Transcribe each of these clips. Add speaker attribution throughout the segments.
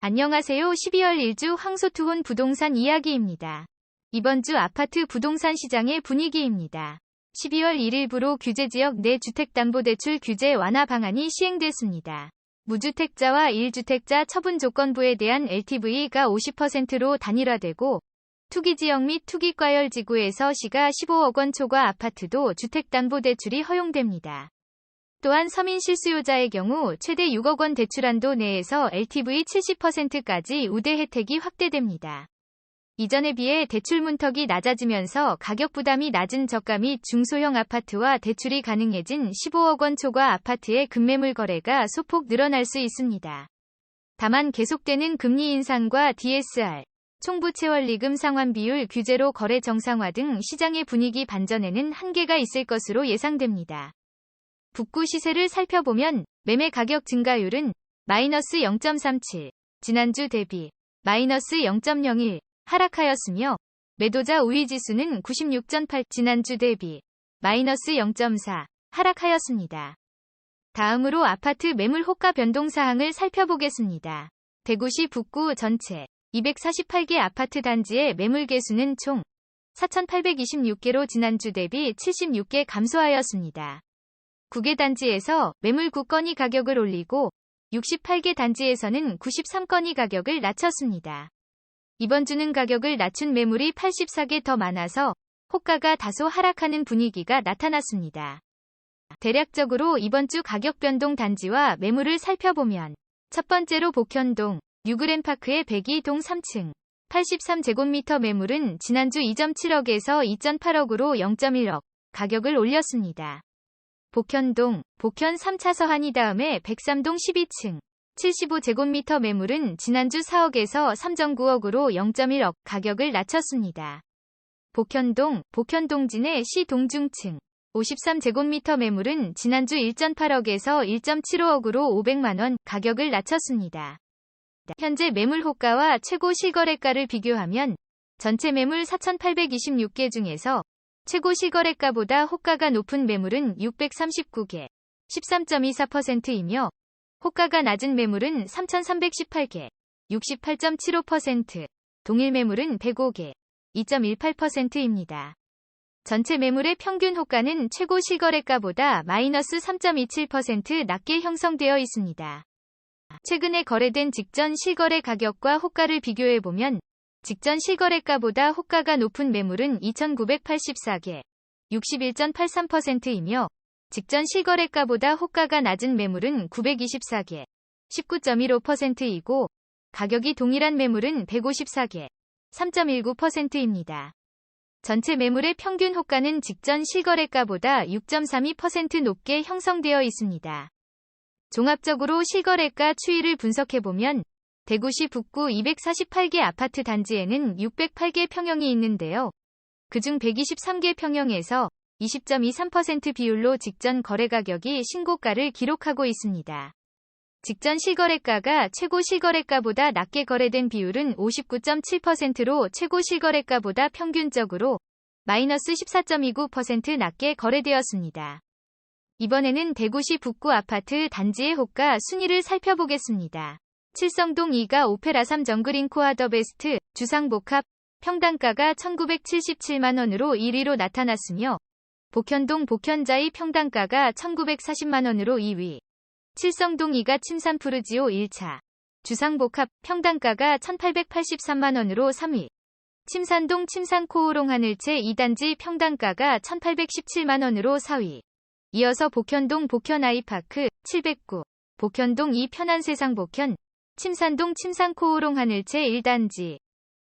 Speaker 1: 안녕하세요. 12월 1주 황소투혼 부동산 이야기입니다. 이번 주 아파트 부동산 시장의 분위기입니다. 12월 1일부로 규제지역 내 주택담보대출 규제 완화 방안이 시행됐습니다. 무주택자와 1주택자 처분 조건부에 대한 LTV가 50%로 단일화되고 투기지역 및 투기과열지구에서 시가 15억 원 초과 아파트도 주택담보대출이 허용됩니다. 또한 서민 실수요자의 경우 최대 6억 원 대출한도 내에서 LTV 70%까지 우대 혜택이 확대됩니다. 이전에 비해 대출 문턱이 낮아지면서 가격 부담이 낮은 저가 및 중소형 아파트와 대출이 가능해진 15억 원 초과 아파트의 급매물 거래가 소폭 늘어날 수 있습니다. 다만 계속되는 금리 인상과 DSR, 총부채원리금 상환 비율 규제로 거래 정상화 등 시장의 분위기 반전에는 한계가 있을 것으로 예상됩니다. 북구 시세를 살펴보면 매매 가격 증가율은 마이너스 0.37, 지난주 대비 마이너스 0.01 하락하였으며 매도자 우위 지수는 96.8 지난주 대비 마이너스 0.4 하락하였습니다. 다음으로 아파트 매물 호가 변동 사항을 살펴보겠습니다. 대구시 북구 전체 248개 아파트 단지의 매물 개수는 총 4,826개로 지난주 대비 76개 감소하였습니다. 9개 단지에서 매물 9건이 가격을 올리고 68개 단지에서는 93건이 가격을 낮췄습니다. 이번 주는 가격을 낮춘 매물이 84개 더 많아서 호가가 다소 하락하는 분위기가 나타났습니다. 대략적으로 이번 주 가격 변동 단지와 매물을 살펴보면 첫 번째로 복현동, 뉴그랜파크의 102동 3층, 83제곱미터 매물은 지난주 2.7억에서 2.8억으로 0.1억 가격을 올렸습니다. 복현동, 복현 3차 서 한이 다음에 103동 12층, 75제곱미터 매물은 지난주 4억에서 3.9억으로 0.1억 가격을 낮췄습니다. 복현동, 복현동진의 시 동중층, 53제곱미터 매물은 지난주 1.8억에서 1.75억으로 500만원 가격을 낮췄습니다. 현재 매물 호가와 최고 실거래가를 비교하면 전체 매물 4,826개 중에서 최고 실거래가보다 호가가 높은 매물은 639개, 13.24%이며 호가가 낮은 매물은 3,318개, 68.75%, 동일 매물은 105개, 2.18%입니다. 전체 매물의 평균 호가는 최고 실거래가보다 마이너스 3.27% 낮게 형성되어 있습니다. 최근에 거래된 직전 실거래 가격과 호가를 비교해보면 직전 실거래가보다 호가가 높은 매물은 2,984개, 61.83%이며 직전 실거래가보다 호가가 낮은 매물은 924개, 19.15%이고 가격이 동일한 매물은 154개, 3.19%입니다. 전체 매물의 평균 호가는 직전 실거래가보다 6.32% 높게 형성되어 있습니다. 종합적으로 실거래가 추이를 분석해보면 대구시 북구 248개 아파트 단지에는 608개 평형이 있는데요. 그중 123개 평형에서 20.23% 비율로 직전 거래 가격이 신고가를 기록하고 있습니다. 직전 실거래가가 최고 실거래가보다 낮게 거래된 비율은 59.7%로 최고 실거래가보다 평균적으로 마이너스 14.29% 낮게 거래되었습니다. 이번에는 대구시 북구 아파트 단지의 호가 순위를 살펴보겠습니다. 칠성동 2가 오페라 3 정글인 코아 더 베스트 주상복합 평당가가 1977만원으로 1위로 나타났으며 복현동 복현자의 평당가가 1940만원으로 2위. 칠성동 2가 침산푸르지오 1차 주상복합 평당가가 1883만원으로 3위. 침산동 침산코오롱 하늘채 2단지 평당가가 1817만원으로 4위. 이어서 복현동 복현아이파크 709 복현동 2 편안세상 복현 침산동 침산코오롱 하늘채 1단지,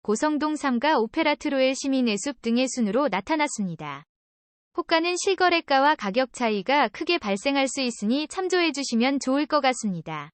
Speaker 1: 고성동 3가 오페라트로엘 시민의 숲 등의 순으로 나타났습니다. 호가는 실거래가와 가격 차이가 크게 발생할 수 있으니 참조해 주시면 좋을 것 같습니다.